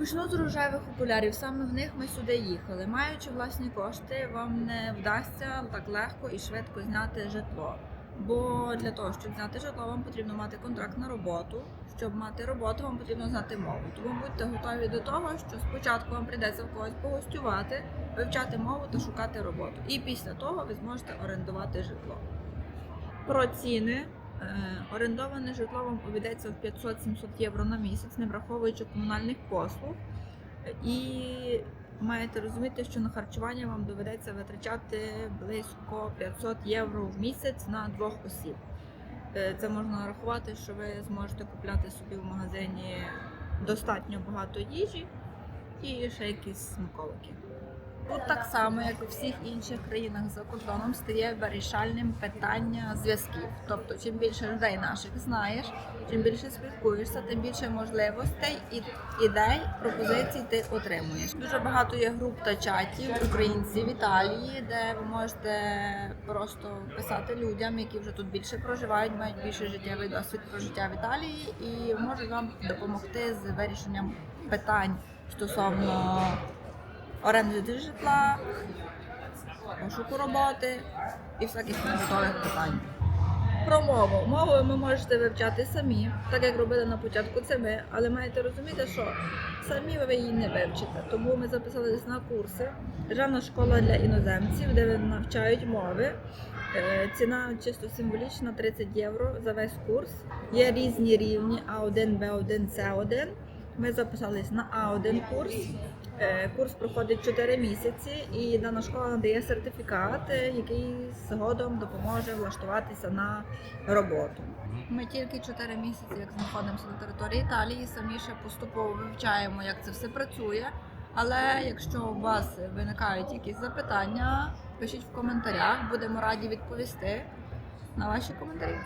Почну з рожевих окулярів. Саме в них ми сюди їхали. Маючи власні кошти, вам не вдасться так легко і швидко зняти житло. Бо для того, щоб зняти житло, вам потрібно мати контракт на роботу. Щоб мати роботу, вам потрібно знати мову. Тому будьте готові до того, що спочатку вам прийдеться в когось погостювати, вивчати мову та шукати роботу. І після того ви зможете орендувати житло. Про ціни. Е, Орендоване житло вам обійдеться в 500-700 євро на місяць, не враховуючи комунальних послуг. І маєте розуміти, що на харчування вам доведеться витрачати близько 500 євро в місяць на двох осіб. Е, Це можна рахувати, що ви зможете купляти собі в магазині достатньо багато їжі і ще якісь смаколики. Тут так само, як у всіх інших країнах за кордоном, стає вирішальним питання зв'язків. Тобто, чим більше людей наших знаєш, чим більше спілкуєшся, тим більше можливостей і ідей, пропозицій ти отримуєш. Дуже багато є груп та чатів українців в Італії, де ви можете просто писати людям, які вже тут більше проживають, мають більше життєвий досвід про життя в Італії і можуть вам допомогти з вирішенням питань стосовно оренди житла, пошуку роботи і всяких побутових питань. Про мову. Мову ви можете вивчати самі, так як робили на початку це ми, але маєте розуміти, що самі ви її не вивчите. Тому ми записалися на курси. Державна школа для іноземців, де навчають мови. Е, Ціна чисто символічна 30 євро за весь курс. Є різні рівні А1, Б1, С1. Ми записались на А1 курс. Е, Курс проходить 4 місяці, і дана школа надає сертифікат, е, який згодом допоможе влаштуватися на роботу. Ми тільки 4 місяці, як знаходимося на території Італії, самі ще поступово вивчаємо, як це все працює. Але якщо у вас виникають якісь запитання, пишіть в коментарях, будемо раді відповісти на ваші коментарі.